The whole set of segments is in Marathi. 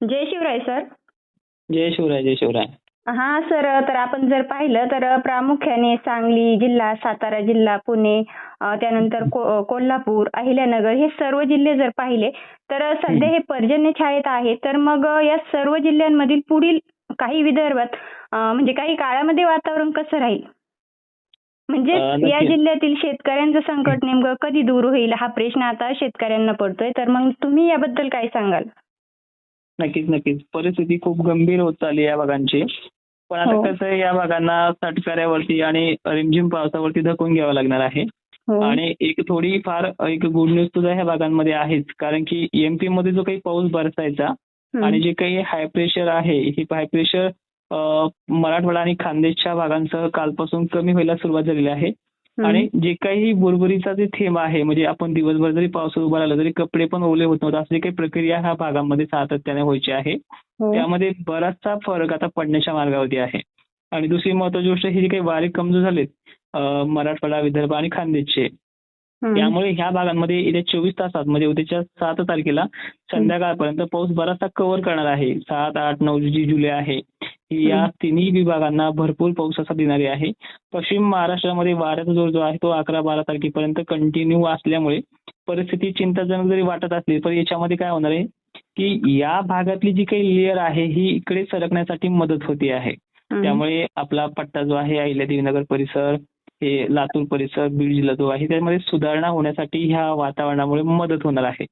जय शिवराय सर. जय शिवराय जय शिवराय. हा सर तर आपण जर पाहिलं तर प्रामुख्याने सांगली जिल्हा सातारा जिल्हा पुणे त्यानंतर को- कोल्हापूर अहिल्यानगर हे सर्व जिल्हे जर पाहिले तर सध्या हे पर्जन्य छायेत आहेत तर मग या सर्व जिल्ह्यांमधील पुढील काही विदर्भात म्हणजे काही काळामध्ये वातावरण कसं राहील? म्हणजे या. जिल्ह्यातील शेतकऱ्यांचं संकट नेमकं कधी दूर होईल हा प्रश्न आता शेतकऱ्यांना पडतोय. तर मग तुम्ही याबद्दल काय सांगाल? नक्कीच नक्कीच परिस्थिती खूप गंभीर होत चालली आहे या भागांची पण आता हो. कसं आहे या भागांना तटकऱ्यावरती आणि रिमझिम पावसावरती धकून घ्यावं लागणार आहे हो आणि एक थोडी फार एक गुड न्यूज सुद्धा ह्या भागांमध्ये आहेच कारण की एमपी मध्ये जो काही पाऊस बरसायचा. आणि जे काही हाय प्रेशर आहे ही हाय प्रेशर मराठवाडा आणि खानदेशच्या भागांसह कालपासून कमी व्हायला सुरुवात झालेली आहे. आणि जे काही बुरबुरीचा जे थेंब आहे म्हणजे आपण दिवसभर जरी पावसात उभा राहिलो तरी कपडे पण ओले होत नव्हते. अशी काही प्रक्रिया ह्या भागामध्ये सातत्याने व्हायची आहे. हो. त्यामध्ये बराचसा फरक आता पडण्याच्या मार्गावरती आहे. आणि दुसरी महत्वाची गोष्ट ही जी काही बारीक कमजोर झालेत मराठवाडा विदर्भ आणि खानदेशचे. त्यामुळे ह्या भागांमध्ये येत्या चोवीस तासात म्हणजे उद्याच्या सात तारखेला संध्याकाळपर्यंत पाऊस बराचसा कव्हर करणार आहे. सात आठ नऊ जी जुलै आहे. या. तिन्ही विभागांना भरपूर पाऊस देणारी आहे पश्चिम महाराष्ट्रामध्ये वाऱ्याचा जोर जो आहे तो अकरा बारा तारखेपर्यंत कंटिन्यू असल्यामुळे परिस्थिती चिंताजनक जरी वाटत असली तर याच्यामध्ये काय होणार आहे की या भागातली जी काही लेअर आहे ही इकडे सरकण्यासाठी मदत होते आहे. त्यामुळे आपला पट्टा जो आहे अहिल्यादेवीनगर परिसर हे लातूर परिसर बीड जिल्हा जो आहे त्यामध्ये सुधारणा होण्यासाठी ह्या वातावरणामुळे मदत होणार आहे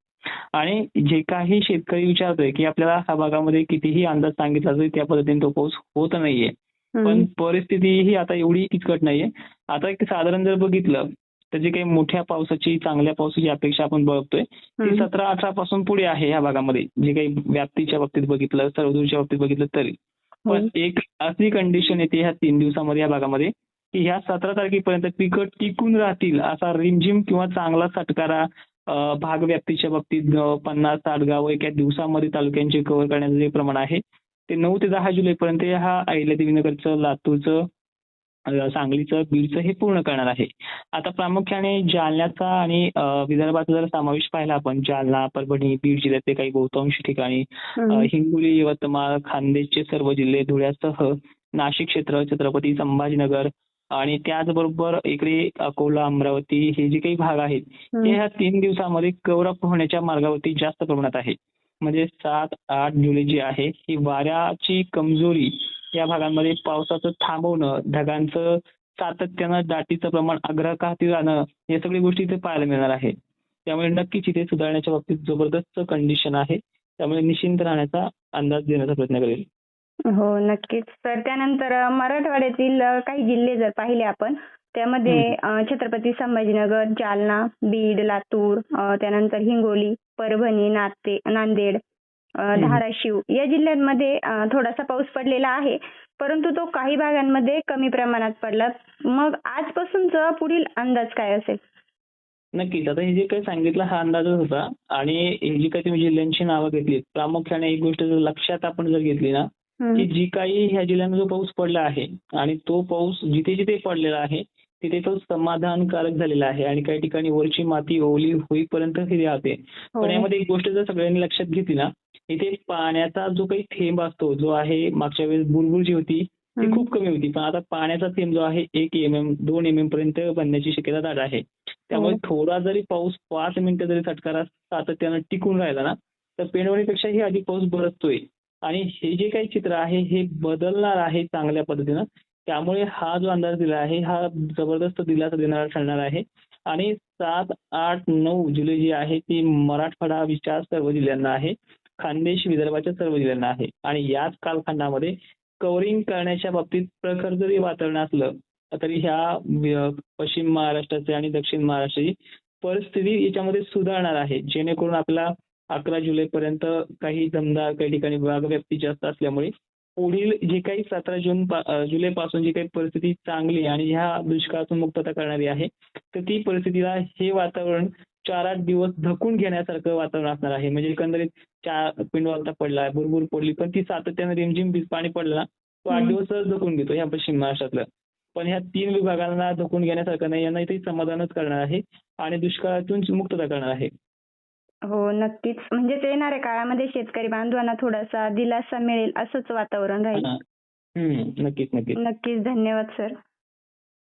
आणि जे काही शेतकरी विचारतोय की आपल्याला ह्या भागामध्ये कितीही अंदाज सांगितला तरी त्या पद्धतीने तो पाऊस होत नाहीये. पण परिस्थिती ही आता एवढी किचकट नाहीये आता एक साधारण जर बघितलं तर जे काही मोठ्या पावसाची चांगल्या पावसाची अपेक्षा आपण बघतोय ती. सतरा अठरा पासून पुढे आहे या भागामध्ये जे काही व्याप्तीच्या बाबतीत बघितलं सर्वदूरच्या बाबतीत बघितलं तरी पण हो. एक अशी कंडिशन येते ह्या तीन दिवसामध्ये या भागामध्ये की ह्या सतरा तारखेपर्यंत पिकं टिकून राहतील असा रिमझिम किंवा चांगला सटकारा अं, भाग व्याप्तीच्या बाबतीत पन्नास साठ गावं एका दिवसामध्ये तालुक्यांचे कव्हर करण्याचं जे प्रमाण आहे ते नऊ ते दहा जुलैपर्यंत हा अहिल्यादेवीनगरचं लातूरचं सांगलीचं बीडचं हे पूर्ण करणार आहे. आता प्रामुख्याने जालन्याचा आणि विदर्भाचा जर समावेश पाहिला आपण जालना परभणी बीड जिल्ह्यातले काही बहुतांश ठिकाणी हिंगोली यवतमाळ खानदेशचे सर्व जिल्हे धुळ्यासह नाशिक क्षेत्र छत्रपती संभाजीनगर आणि त्याचबरोबर इकडे अकोला अमरावती हे जे काही भाग आहेत. हे ह्या तीन दिवसामध्ये कव्हर अप होण्याच्या मार्गावरती जास्त प्रमाणात आहे म्हणजे सात आठ जुलै जी आहे ही वाऱ्याची कमजोरी या भागांमध्ये पावसाचं थांबवणं ढगांचं सातत्यानं दाटीचं प्रमाण अग्रकाती राहणं या सगळ्या गोष्टी इथे पाहायला मिळणार आहे त्यामुळे नक्कीच इथे सुधारण्याच्या बाबतीत जबरदस्त कंडिशन आहे. त्यामुळे निश्चिंत राहण्याचा अंदाज देण्याचा प्रयत्न करेल. हो नक्कीच. तर त्यानंतर मराठवाड्यातील काही जिल्हे जर पाहिले आपण त्यामध्ये छत्रपती संभाजीनगर जालना बीड लातूर त्यानंतर हिंगोली परभणी नाते नांदेड. धाराशिव या जिल्ह्यांमध्ये थोडासा पाऊस पडलेला आहे. परंतु तो काही भागांमध्ये कमी प्रमाणात पडला. मग आजपासूनचा पुढील अंदाज काय असेल? नक्कीच. आता हे जे काही सांगितलं हा अंदाजच होता. आणि हे जी काही तुम्ही जिल्ह्यांची नावं घेतली प्रामुख्याने एक गोष्ट जर लक्षात आपण जर घेतली ना. की जी काही ह्या जिल्ह्यांना जो पाऊस पडला आहे आणि तो पाऊस जिथे जिथे पडलेला आहे तिथे तो समाधानकारक झालेला आहे आणि काही ठिकाणी वरची माती ओली होईपर्यंत ती राहते हो. पण यामध्ये एक गोष्ट जर सगळ्यांनी लक्षात घेतली ना इथे पाण्याचा जो काही थेंब असतो जो आहे मागच्या वेळेस बुरबुर जी होती ती. खूप कमी होती पण आता पाण्याचा थेंब जो आहे एक एम एम दोन एम एम पर्यंत बनण्याची शक्यता दाट आहे त्यामुळे हो. थोडा जरी पाऊस पाच मिनिटं जरी सटकारा सातत्यानं टिकून राहिला ना तर पेंडवणीपेक्षाही अधिक पाऊस बरसतोय आणि हे जे काही चित्र आहे हे बदलणार आहे चांगल्या पद्धतीनं. त्यामुळे हा जो अंदाज दिला आहे हा जबरदस्त दिलासा देणारा ठरणार आहे. आणि सात आठ नऊ जुलै जी आहे ती मराठवाडा विचार सर्व जिल्ह्यांना आहे. खानदेश विदर्भाच्या सर्व जिल्ह्यांना आहे. आणि याच कालखंडामध्ये कव्हरिंग करण्याच्या बाबतीत प्रखर जरी वातावरण असलं तरी ह्या पश्चिम महाराष्ट्राचे आणि दक्षिण महाराष्ट्राची परिस्थिती याच्यामध्ये सुधारणार आहे. जेणेकरून आपला अकरा जुलैपर्यंत काही दमदार काही ठिकाणी भागव्याप्ती जास्त असल्यामुळे पुढील जे काही सतरा जून पा- अं, जुलैपासून जी काही परिस्थिती चांगली आणि ह्या दुष्काळातून मुक्तता करणारी आहे तर ती परिस्थितीला हे वातावरण चार आठ दिवस धकून घेण्यासारखं वातावरण असणार आहे. म्हणजे एकंदरीत चार पिंडवालता पडला भुरभुर पडली पण ती सातत्यानं रिमझिम पाणी पडलं ना तो आठ. दिवस सहज धकून घेतो ह्या पश्चिम महाराष्ट्रातलं. पण ह्या तीन विभागांना धकून घेण्यासारखं नाही यांना इथे समाधानच करणार आहे आणि दुष्काळातून मुक्तता करणार आहे. हो नक्कीच. म्हणजेच येणाऱ्या काळामध्ये शेतकरी बांधवांना थोडासा दिलासा मिळेल असंच वातावरण राहील. हम्म, नक्कीच नक्कीच. नक्कीच. धन्यवाद सर.